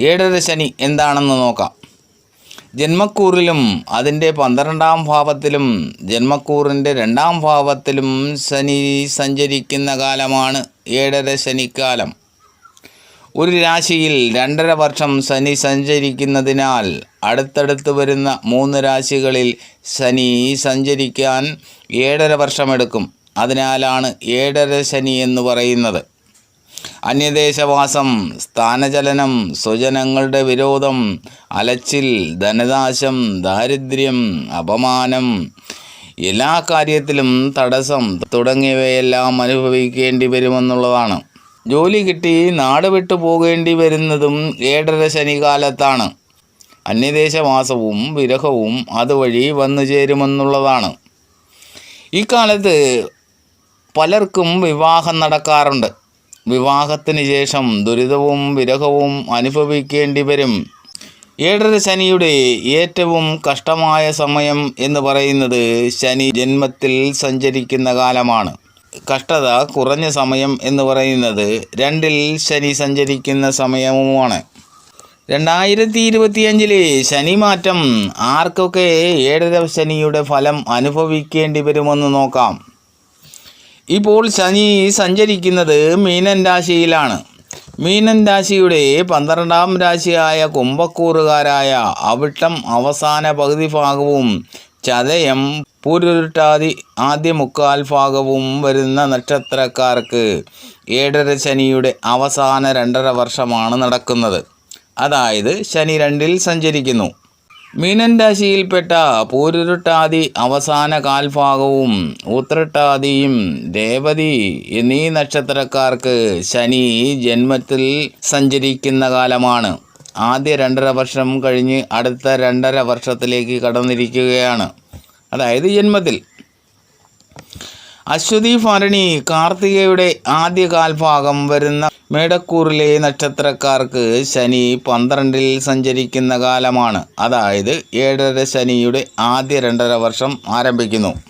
ഏഴര ശനി എന്താണെന്ന് നോക്കാം. ജന്മക്കൂറിലും അതിന്റെ പന്ത്രണ്ടാം ഭാവത്തിലും ജന്മക്കൂറിന്റെ രണ്ടാം ഭാവത്തിലും ശനി സഞ്ചരിക്കുന്ന കാലമാണ് ഏഴര ശനിക്കാലം. ഒരു രാശിയിൽ രണ്ടര വർഷം ശനി സഞ്ചരിക്കുന്നതിനാൽ അടുത്തടുത്ത് വരുന്ന മൂന്ന് രാശികളിൽ ശനി സഞ്ചരിക്കാൻ ഏഴര വർഷമെടുക്കും. അതിനാലാണ് ഏഴര ശനി എന്ന് പറയുന്നത്. അന്യദേശവാസം സ്ഥാനചലനം സ്വജനങ്ങളുടെ വിരോധം അലച്ചിൽ ധനനാശം ദാരിദ്ര്യം അപമാനം എല്ലാ കാര്യത്തിലും തടസ്സം തുടങ്ങിയവയെല്ലാം അനുഭവിക്കേണ്ടി വരുമെന്നുള്ളതാണ്. ജോലി കിട്ടി നാട് വിട്ടു പോകേണ്ടി വരുന്നതും ഏഴര ശനികാലത്താണ്. അന്യദേശവാസവും വിരഹവും അതുവഴി വന്നു ചേരുമെന്നുള്ളതാണ്. ഇക്കാലത്ത് പലർക്കും വിവാഹം നടക്കാറുണ്ട്. വിവാഹത്തിന് ശേഷം ദുരിതവും വിരഹവും അനുഭവിക്കേണ്ടി വരും. ഏഴര ശനിയുടെ ഏറ്റവും കഷ്ടമായ സമയം എന്ന് പറയുന്നത് ശനി ജന്മത്തിൽ സഞ്ചരിക്കുന്ന കാലമാണ്. കഷ്ടത കുറഞ്ഞ സമയം എന്ന് പറയുന്നത് രണ്ടിൽ ശനി സഞ്ചരിക്കുന്ന സമയവുമാണ്. രണ്ടായിരത്തി ഇരുപത്തിയഞ്ചിലെ ശനി മാറ്റം ആർക്കൊക്കെ ഏഴര ശനിയുടെ ഫലം അനുഭവിക്കേണ്ടി വരുമെന്ന് നോക്കാം. ഇപ്പോൾ ശനി സഞ്ചരിക്കുന്നത് മീനൻ രാശിയിലാണ്. മീനൻ രാശിയുടെ പന്ത്രണ്ടാം രാശിയായ കുംഭക്കൂറുകാരായ അവിട്ടം അവസാന പകുതി ഭാഗവും ചതയം പൂരുരുട്ടാതി ആദ്യ മുക്കാൽ ഭാഗവും വരുന്ന നക്ഷത്രക്കാർക്ക് ഏഴര ശനിയുടെ അവസാന രണ്ടര വർഷമാണ് നടക്കുന്നത്. അതായത് ശനി രണ്ടിൽ സഞ്ചരിക്കുന്നു. മീനൻ രാശിയിൽപ്പെട്ട പൂരുരുട്ടാതി അവസാന കാൽഭാഗവും ഉത്രട്ടാതിയും രേവതി എന്നീ നക്ഷത്രക്കാർക്ക് ശനി ജന്മത്തിൽ സഞ്ചരിക്കുന്ന കാലമാണ്. ആദ്യ രണ്ടര വർഷം കഴിഞ്ഞ് അടുത്ത രണ്ടര വർഷത്തിലേക്ക് കടന്നിരിക്കുകയാണ്. അതായത് ജന്മത്തിൽ. അശ്വതി ഭരണി കാർത്തികയുടെ ആദ്യ കാൽഭാഗം വരുന്ന മേടക്കൂറിലെ നക്ഷത്രക്കാർക്ക് ശനി പന്ത്രണ്ടിൽ സഞ്ചരിക്കുന്ന കാലമാണ്. അതായത് ഏഴര ശനിയുടെ ആദ്യ രണ്ടര വർഷം ആരംഭിക്കുന്നു.